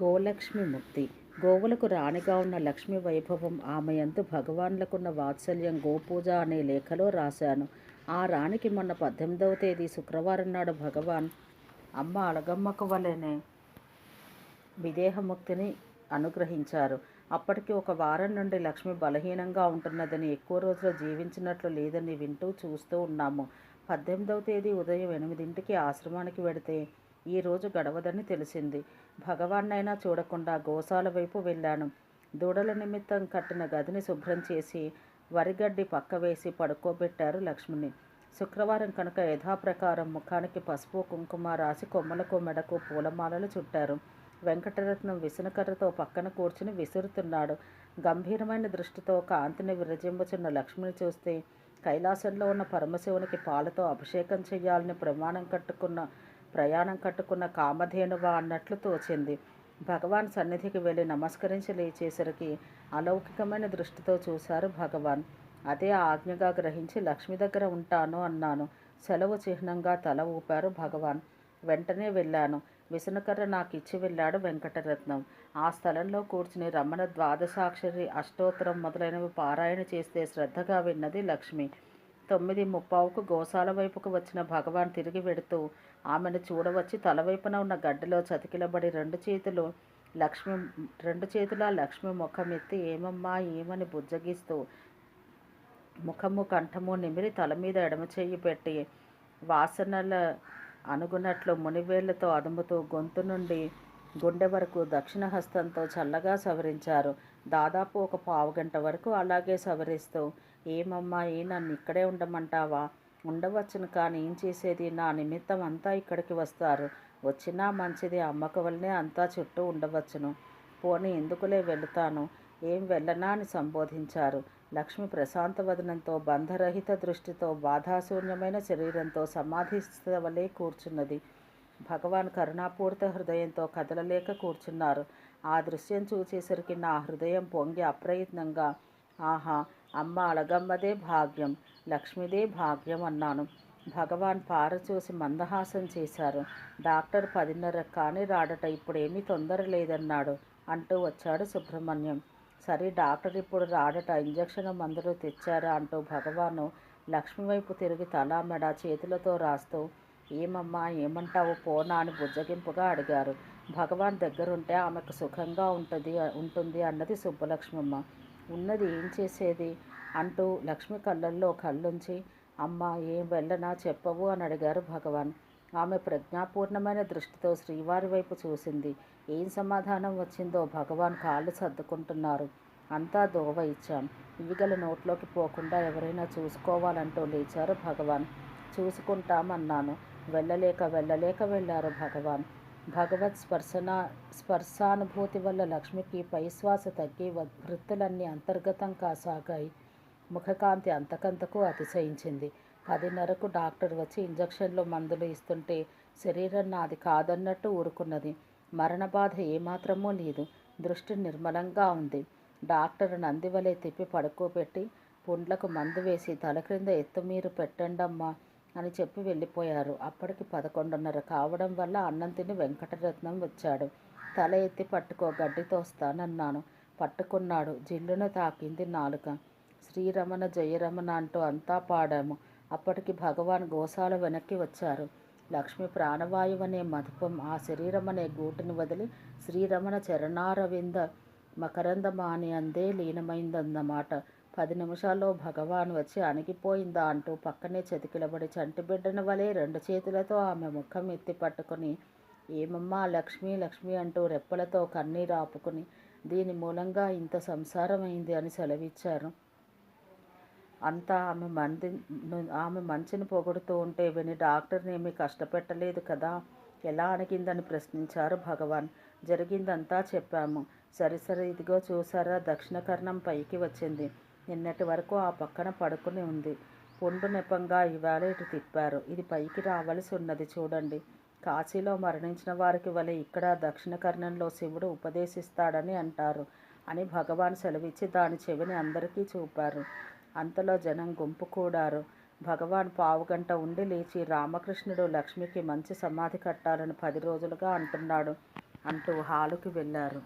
గోలక్ష్మి ముక్తి గోవులకు రాణిగా ఉన్న లక్ష్మి వైభవం ఆమె యందు భగవాన్లకున్న వాత్సల్యం గోపూజ అనే లేఖలో రాశాను. ఆ రాణికి మొన్న పద్దెనిమిదవ తేదీ శుక్రవారం నాడు భగవాన్ అమ్మ అలగమ్మకు వలెనే విదేహముక్తిని అనుగ్రహించారు. అప్పటికి ఒక వారం నుండి లక్ష్మి బలహీనంగా ఉంటున్నదని ఎక్కువ రోజులు జీవించినట్లు లేదని వింటూ చూస్తూ ఉన్నాము. పద్దెనిమిదవ తేదీ ఉదయం ఎనిమిదింటికి ఆశ్రమానికి వెడితే ఈ రోజు గడవదని తెలిసింది. భగవాన్నైనా చూడకుండా గోశాల వైపు వెళ్ళాను. దూడల నిమిత్తం కట్టిన గదిని శుభ్రం చేసి వరిగడ్డి పక్క వేసి పడుకోబెట్టారు లక్ష్మిని. శుక్రవారం కనుక యథాప్రకారం ముఖానికి పసుపు కుంకుమ రాసి కొమ్మలకు మెడకు పూలమాలలు చుట్టారు. వెంకటరత్నం విసనకర్రతో పక్కన కూర్చుని విసురుతున్నాడు. గంభీరమైన దృష్టితో కాంతిని విరజింపుచున్న లక్ష్మిని చూస్తే కైలాసంలో ఉన్న పరమశివునికి పాలతో అభిషేకం చేయాలని ప్రమాణం కట్టుకున్న ప్రయాణం కట్టుకున్న కామధేనువా అన్నట్లు తోచింది. భగవాన్ సన్నిధికి వెళ్ళి నమస్కరించి లేచేసరికి అలౌకికమైన దృష్టితో చూశారు భగవాన్. అదే ఆజ్ఞగా గ్రహించి లక్ష్మి దగ్గర ఉంటాను అన్నాను. సెలవు చిహ్నంగా తల ఊపారు భగవాన్. వెంటనే వెళ్ళాను. విసునకర్ర నాకు ఇచ్చి వెళ్ళాడు వెంకటరత్నం. ఆ స్థలంలో కూర్చుని రమణ ద్వాదశాక్షరి అష్టోత్తరం మొదలైనవి పారాయణ చేస్తే శ్రద్ధగా విన్నది లక్ష్మి. తొమ్మిది ముప్పావుకు గోశాల వైపుకు వచ్చిన భగవాన్ తిరిగి వెడుతూ ఆమెను చూడవచ్చి తలవైపున ఉన్న గడ్డలో చతికిలబడి రెండు చేతులు లక్ష్మి రెండు చేతుల లక్ష్మి ముఖం ఎత్తి ఏమమ్మా ఏమని బుజ్జగిస్తూ ముఖము కంఠము నిమిరి తల మీద ఎడమ చేయి పెట్టి వాసనల అనుగునట్లు మునివేళ్ళతో అదుముతూ గొంతు నుండి గుండె వరకు దక్షిణ హస్తంతో చల్లగా సవరించారు. దాదాపు ఒక పావుగంట వరకు అలాగే సవరిస్తూ ఏమమ్మా ఏ నన్ను ఇక్కడే ఉండమంటావా? ఉండవచ్చును కానీ ఏం చేసేది? నా నిమిత్తం అంతా ఇక్కడికి వస్తారు. వచ్చినా మంచిది అమ్మక వల్లనే అంతా చుట్టూ ఉండవచ్చును. పోనీ ఎందుకులే వెళుతాను? ఏం వెళ్ళనా అని సంబోధించారు. లక్ష్మి ప్రశాంత వదనంతో బంధరహిత దృష్టితో బాధాశూన్యమైన శరీరంతో సమాధిస్తవలే కూర్చున్నది. భగవాన్ కరుణాపూర్త హృదయంతో కదలలేక కూర్చున్నారు. ఆ దృశ్యం చూసేసరికి నా హృదయం పొంగి అప్రయత్నంగా ఆహా అమ్మ అలగమ్మదే భాగ్యం లక్ష్మిదే భాగ్యం అన్నాను. భగవాన్ పార చూసి మందహాసం చేశారు. డాక్టర్ పదిన్నర కానీ రాడట ఇప్పుడేమీ తొందర లేదన్నాడు అంటూ వచ్చాడు సుబ్రహ్మణ్యం. సరే డాక్టర్ ఇప్పుడు రాడట ఇంజక్షన్ మందులు తెచ్చారా అంటూ భగవాను లక్ష్మి వైపు తిరిగి తలా మెడ చేతులతో రాస్తూ ఏమమ్మా ఏమంటావు పోనా అని బుజ్జగింపుగా అడిగారు. భగవాన్ దగ్గరుంటే ఆమెకు సుఖంగా ఉంటుంది ఉంటుంది అన్నది సుబ్బలక్ష్మమ్మ. ఉన్నది ఏం చేసేది? అంటూ లక్ష్మి కళ్ళల్లో కళ్ళుంచి అమ్మ ఏం వెళ్ళనా చెప్పవు అని అడిగారు భగవాన్. ఆమె ప్రజ్ఞాపూర్ణమైన దృష్టితో శ్రీవారి వైపు చూసింది. ఏం సమాధానం వచ్చిందో భగవాన్ కాళ్ళు సర్దుకుంటున్నారు. అంతా దోవ ఇచ్చాం. ఈగల నోట్లోకి పోకుండా ఎవరైనా చూసుకోవాలంటూ లేచారు భగవాన్. చూసుకుంటామన్నాను. వెళ్ళలేక వెళ్ళలేక వెళ్ళారు భగవాన్. భగవత్ స్పర్శన స్పర్శానుభూతి వల్ల లక్ష్మికి పైశ్వాస తగ్గి వృత్తులన్నీ అంతర్గతం కాసాగాయి ముఖకాంతి అంతకంతకు అతిశయించింది. పదిన్నరకు డాక్టర్ వచ్చి ఇంజక్షన్లు మందులు ఇస్తుంటే శరీరం నాది కాదన్నట్టు ఊరుకున్నది. మరణ బాధ ఏమాత్రమూ లేదు. దృష్టి నిర్మలంగా ఉంది. డాక్టర్ నందివలే తిప్పి పడుకోబెట్టి పుండ్లకు మందు వేసి తల క్రింద ఎత్తుమీరు పెట్టండమ్మా. అని చెప్పి వెళ్ళిపోయారు. అప్పటికి పదకొండున్నర కావడం వల్ల అన్నం తిని వెంకటరత్నం వచ్చాడు. తల ఎత్తి పట్టుకో గడ్డి తోస్తానన్నాను. పట్టుకున్నాడు. జిల్లును తాకింది నాలుక. శ్రీరమణ జయరమణ అంటూ అంతా పాడాము. అప్పటికి భగవాన్ గోశాల వెనక్కి వచ్చారు. లక్ష్మి ప్రాణవాయువు అనే మధుపం ఆ శరీరం అనే గూటిని వదిలి శ్రీరమణ చరణారవింద మకరందమాని అందే లీనమైందన్నమాట. పది నిమిషాల్లో భగవాన్ వచ్చి అణిగిపోయిందా అంటూ పక్కనే చతికిలబడి చంటిబిడ్డన వలె రెండు చేతులతో ఆమె ముఖం ఎత్తి పట్టుకుని ఏమమ్మా లక్ష్మి లక్ష్మి అంటూ రెప్పలతో కన్నీరు ఆపుకుని దీని మూలంగా ఇంత సంసారం అయింది అని సెలవిచ్చారు. అంతా ఆమె మంది ఆమె మంచిని పొగుడుతూ ఉంటే విని డాక్టర్ని ఏమీ కష్టపెట్టలేదు కదా ఎలా అణిగిందని ప్రశ్నించారు భగవాన్. జరిగిందంతా చెప్పాము. సరి సరే ఇదిగో చూసారా దక్షిణ కర్ణం పైకి వచ్చింది. నిన్నటి వరకు ఆ పక్కన పడుకుని ఉంది. పుండు నెపంగా ఇవాళ ఇటు తిప్పారు. ఇది పైకి రావలసి ఉన్నది చూడండి. కాశీలో మరణించిన వారికి వలె ఇక్కడ దక్షిణ కర్ణంలో శివుడు ఉపదేశిస్తాడని అంటారు అని భగవాన్ సెలవిచ్చి దాని చెవిని అందరికీ చూపారు. అంతలో జనం గుంపు కూడారు. భగవాన్ పావుగంట ఉండి లేచి రామకృష్ణుడు లక్ష్మికి మంచి సమాధి కట్టాలని పది రోజులుగా అంటున్నాడు అంటూ హాలుకి వెళ్ళారు.